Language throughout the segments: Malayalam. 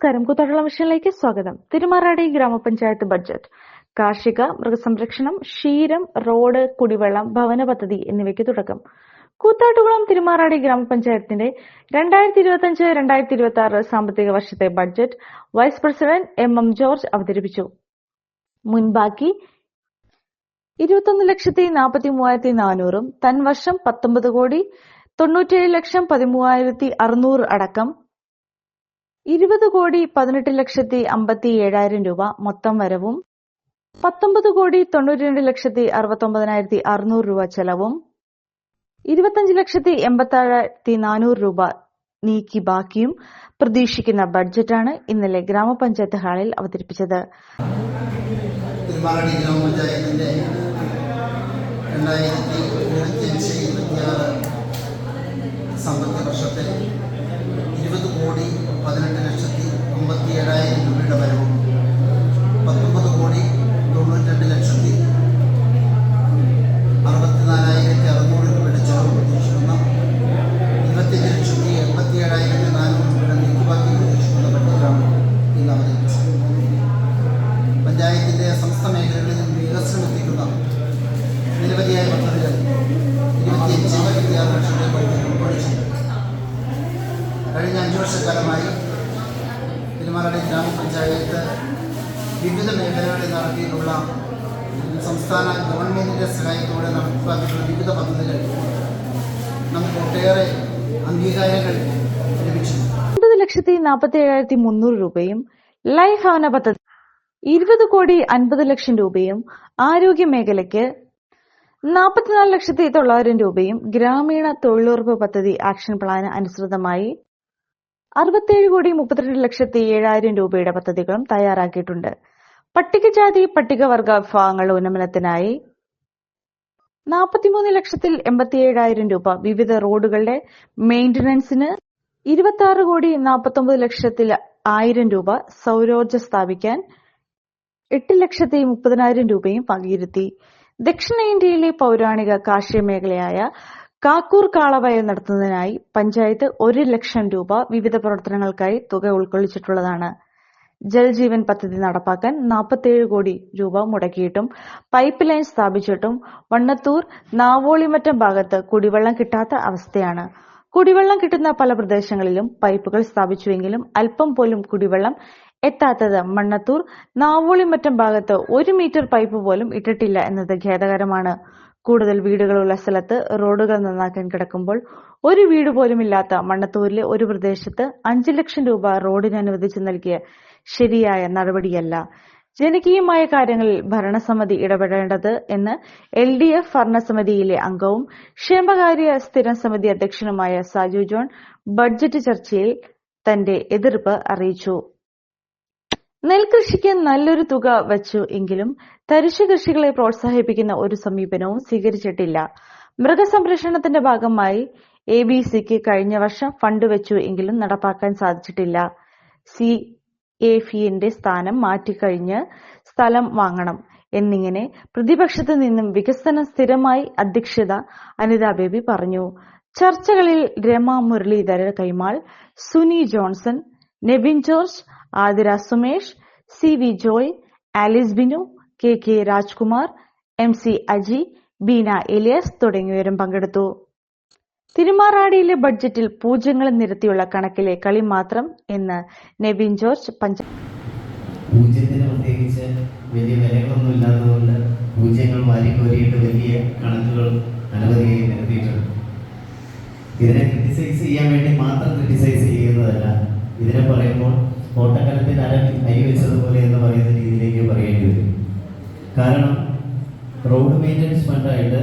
നമസ്കാരം. കൂത്താട്ടുള്ള മിഷനിലേക്ക് സ്വാഗതം. തിരുമാറാടി ഗ്രാമപഞ്ചായത്ത് ബഡ്ജറ്റ്. കാർഷിക മൃഗസംരക്ഷണം ക്ഷീരം റോഡ് കുടിവെള്ളം ഭവന പദ്ധതി എന്നിവയ്ക്ക് തുടക്കം. കൂത്താട്ടുകുളം തിരുമാറാടി ഗ്രാമപഞ്ചായത്തിന്റെ രണ്ടായിരത്തി ഇരുപത്തിയഞ്ച് രണ്ടായിരത്തി ഇരുപത്തി ആറ് സാമ്പത്തിക വർഷത്തെ budget vice president M M George അവതരിപ്പിച്ചു. മുൻബാക്കി ഇരുപത്തൊന്ന് ലക്ഷത്തി നാൽപ്പത്തി മൂവായിരത്തി നാനൂറും തൻവർഷം പത്തൊമ്പത് കോടി തൊണ്ണൂറ്റേഴ് ലക്ഷം പതിമൂവായിരത്തി അറുന്നൂറ് അടക്കം ഇരുപത് കോടി പതിനെട്ട് ലക്ഷത്തി അമ്പത്തി ഏഴായിരം രൂപ മൊത്തം വരവും പത്തൊമ്പത് കോടി തൊണ്ണൂറ്റി രണ്ട് ലക്ഷത്തി അറുപത്തൊമ്പതിനായിരത്തി അറുന്നൂറ് രൂപ ചെലവും ഇരുപത്തഞ്ച് ലക്ഷത്തി എൺപത്തി നാനൂറ് രൂപ നീക്കി ബാക്കിയും പ്രതീക്ഷിക്കുന്ന ബഡ്ജറ്റാണ് ഇന്നലെ ഗ്രാമപഞ്ചായത്ത് ഹാളിൽ അവതരിപ്പിച്ചത്. സാമ്പത്തിക കോടി പതിനെട്ട് ലക്ഷത്തി അമ്പത്തി ഏഴായിരം രൂപയുടെ വരവും പത്തൊമ്പത് കോടി തൊണ്ണൂറ്റി ലക്ഷത്തി അറുപത്തിനാലായിരത്തി അറുന്നൂറ് രൂപയുടെ ചെലവ് പ്രതീക്ഷിക്കുന്ന ഇരുപത്തിയഞ്ച് ലക്ഷത്തി എൺപത്തി ഏഴായിരത്തി നാനൂറ് രൂപയുടെ നീക്കുബാക്കി പ്രതീക്ഷിക്കുന്ന ബഡ്ജറ്റാണ് ഇന്ന് അവതരിപ്പിച്ചത് പഞ്ചായത്തിന്റെ സമസ്ത മേഖലകളിൽ വികസനം എത്തിക്കുന്ന നിരവധിയായ പദ്ധതികൾ ഇരുപത്തിയഞ്ച് ഇരുപത്തിയാറ് ലക്ഷം രൂപ ഉൾക്കൊള്ളിച്ചിട്ടുണ്ട് കഴിഞ്ഞ അഞ്ചു വർഷക്കാലമായി തിരുമാറടി ഗ്രാമപഞ്ചായത്ത് വിവിധ മേഖലകളിൽ നടത്തിയിട്ടുള്ള സംസ്ഥാന ഗവൺമെന്റിന്റെ സഹായത്തോടെ നടപ്പാക്കിയിട്ടുള്ള വിവിധ പദ്ധതികൾ നമുക്ക് ഒട്ടേറെ അംഗീകാരങ്ങൾ ലഭിച്ചിട്ടുണ്ട്. ഒൻപത് ലക്ഷത്തി നാൽപ്പത്തി ഏഴായിരത്തി മുന്നൂറ് രൂപയും ലൈഫ് ഭവന പദ്ധതി ഇരുപത് കോടി അൻപത് ലക്ഷം രൂപയും ആരോഗ്യ മേഖലയ്ക്ക് നാൽപ്പത്തിനാല് ലക്ഷത്തി തൊള്ളായിരം രൂപയും ഗ്രാമീണ തൊഴിലുറപ്പ് പദ്ധതി ആക്ഷൻ പ്ലാന് അനുസൃതമായി അറുപത്തേഴ് കോടി മുപ്പത്തിരണ്ട് ലക്ഷത്തി ഏഴായിരം രൂപയുടെ പദ്ധതികളും തയ്യാറാക്കിയിട്ടുണ്ട്. പട്ടികജാതി പട്ടികവർഗ വിഭാഗങ്ങൾ ഉന്നമനത്തിനായി നാൽപ്പത്തിമൂന്ന് ലക്ഷത്തിൽ എൺപത്തിയേഴായിരം രൂപ വിവിധ റോഡുകളുടെ മെയിന്റനൻസിന് ഇരുപത്തി ആറ് കോടി നാൽപ്പത്തൊമ്പത് ലക്ഷത്തിൽ ആയിരം രൂപ സൗരോർജ സ്ഥാപിക്കാൻ എട്ട് ലക്ഷത്തി മുപ്പതിനായിരം രൂപയും വകയിരുത്തി. ദക്ഷിണേന്ത്യയിലെ പൗരാണിക കാർഷിക മേഖലയായ കാക്കൂർ കാളവയൽ നടത്തുന്നതിനായി പഞ്ചായത്ത് ഒരു ലക്ഷം രൂപ വിവിധ പ്രവർത്തനങ്ങൾക്കായി തുക ഉൾക്കൊള്ളിച്ചിട്ടുള്ളതാണ്. ജൽജീവൻ പദ്ധതി നടപ്പാക്കാൻ നാൽപ്പത്തിയേഴ് കോടി രൂപ മുടക്കിയിട്ടും പൈപ്പ് ലൈൻ സ്ഥാപിച്ചിട്ടും വണ്ണത്തൂർ നാവോളിമറ്റം ഭാഗത്ത് കുടിവെള്ളം കിട്ടാത്ത അവസ്ഥയാണ്. കുടിവെള്ളം കിട്ടുന്ന പല പ്രദേശങ്ങളിലും പൈപ്പുകൾ സ്ഥാപിച്ചുവെങ്കിലും അല്പം പോലും കുടിവെള്ളം എത്താത്തത് മണ്ണത്തൂർ നാവോളിമറ്റം ഭാഗത്ത് ഒരു മീറ്റർ പൈപ്പ് പോലും ഇട്ടിട്ടില്ല എന്നത് ഖേദകരമാണ്. കൂടുതൽ വീടുകളുള്ള സ്ഥലത്ത് റോഡുകൾ നന്നാക്കാൻ കിടക്കുമ്പോൾ ഒരു വീട് പോലും ഇല്ലാത്ത മണ്ണത്തൂരിലെ ഒരു പ്രദേശത്ത് അഞ്ചു ലക്ഷം രൂപ റോഡിന് അനുവദിച്ചു നൽകിയ ശരിയായ നടപടിയല്ല. ജനകീയമായ കാര്യങ്ങളിൽ ഭരണസമിതി ഇടപെടേണ്ടത് എന്ന് എൽ ഡി എഫ് ഭരണസമിതിയിലെ അംഗവും ക്ഷേമകാര്യ സ്ഥിരം സമിതി അധ്യക്ഷനുമായ സാജു ജോൺ ബഡ്ജറ്റ് ചർച്ചയിൽ തന്റെ എതിർപ്പ് അറിയിച്ചു. നെൽകൃഷിക്ക് നല്ലൊരു തുക വച്ചു എങ്കിലും തരിശു കൃഷികളെ പ്രോത്സാഹിപ്പിക്കുന്ന ഒരു സമീപനവും സ്വീകരിച്ചിട്ടില്ല. മൃഗസംരക്ഷണത്തിന്റെ ഭാഗമായി എ ബി സിക്ക് കഴിഞ്ഞ വർഷം ഫണ്ട് വെച്ചു എങ്കിലും നടപ്പാക്കാൻ സാധിച്ചിട്ടില്ല. സി എ ഫിന്റെ സ്ഥാനം മാറ്റിക്കഴിഞ്ഞ് സ്ഥലം വാങ്ങണം എന്നിങ്ങനെ പ്രതിപക്ഷത്തു നിന്നും വികസനം സ്ഥിരമായി അധ്യക്ഷത അനിതാ ബേബി പറഞ്ഞു. ചർച്ചകളിൽ Rama Muralidhara Kaimal Suni Johnson Nebin George Athira Sumesh C V Joy Alice Binu K K Rajkumar M C Aji Beena Elias തുടങ്ങിയവരും പങ്കെടുത്തു. തിരുമാറാടിയിലെ ബഡ്ജറ്റിൽ പൂജ്യങ്ങൾ നിരത്തിയുള്ള കണക്കിലെ കളി മാത്രം എന്ന് നെവിൻ ജോർജ് പഞ്ചായത്ത് പൂജ്യത്തിന് പ്രത്യേകിച്ച് വലിയ വിലകളൊന്നും ഇല്ലാത്തതുകൊണ്ട് പൂജ്യങ്ങൾ വലിയ കണക്കുകൾ അനവധിയായി നിരത്തിയിട്ടുണ്ട്. ഇതിനെ ക്രിറ്റിസൈസ് ചെയ്യാൻ വേണ്ടി മാത്രം ക്രിറ്റിസൈസ് ചെയ്യുന്നതല്ല. ഇതിനെ പറയുമ്പോൾ ഓട്ടക്കലത്തിൽ അര കൈ വെച്ചതുപോലെ എന്ന് പറയുന്ന രീതിയിലേക്ക് പറയേണ്ടി വരും. കാരണം റോഡ് മെയിന്റനൻസ് ഫണ്ടായിട്ട്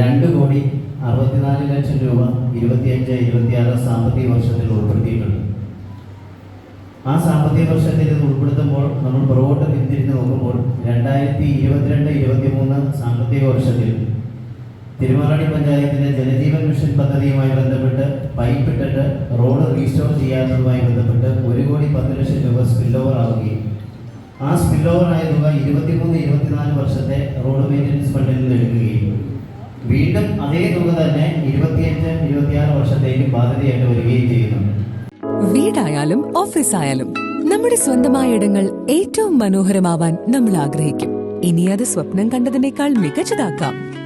രണ്ട് കോടി അറുപത്തിനാല് ലക്ഷം രൂപ ഇരുപത്തിയഞ്ച് ഇരുപത്തിയാറ് സാമ്പത്തിക വർഷത്തിൽ ഉൾപ്പെടുത്തിയിട്ടുണ്ട്. ആ സാമ്പത്തിക വർഷത്തിൽ ഇത് ഉൾപ്പെടുത്തുമ്പോൾ നമ്മൾ പുറകോട്ട് പിന്തിരിഞ്ഞ് നോക്കുമ്പോൾ രണ്ടായിരത്തി ഇരുപത്തിരണ്ട് ഇരുപത്തി മൂന്ന് സാമ്പത്തിക വർഷത്തിൽ തിരുമറാടി പഞ്ചായത്തിലെ ജലജീവൻ മിഷൻ പദ്ധതിയുമായി ബന്ധപ്പെട്ട് പൈപ്പ് ഇട്ടിട്ട് റോഡ് റീസ്റ്റോർ ചെയ്യാത്തതുമായി ബന്ധപ്പെട്ട് ഒരു കോടി പത്ത് ലക്ഷം രൂപ സ്പിൽ ഓവർ ആവുകയും. ആ സ്പിൽ ഓവർ ആയ തുക ഇരുപത്തിമൂന്ന് ഇരുപത്തിനാല് വർഷത്തെ റോഡ് മെയിന്റനൻസ് ഫണ്ടിൽ നിന്ന് എടുക്കുകയും. വീണ്ടും അതേ തുക തന്നെ ഇരുപത്തിയഞ്ച് ഇരുപത്തിയാറ് വർഷത്തേക്കും ബാധ്യതയായിട്ട് വരികയും ചെയ്യുന്നുണ്ട് വീടായാലും ഓഫീസായാലും നമ്മുടെ സ്വന്തമായ ഇടങ്ങൾ ഏറ്റവും മനോഹരമാവാൻ നമ്മൾ ആഗ്രഹിക്കും. ഇനി അത് സ്വപ്നം കണ്ടതിനേക്കാൾ മികച്ചതാക്കാം.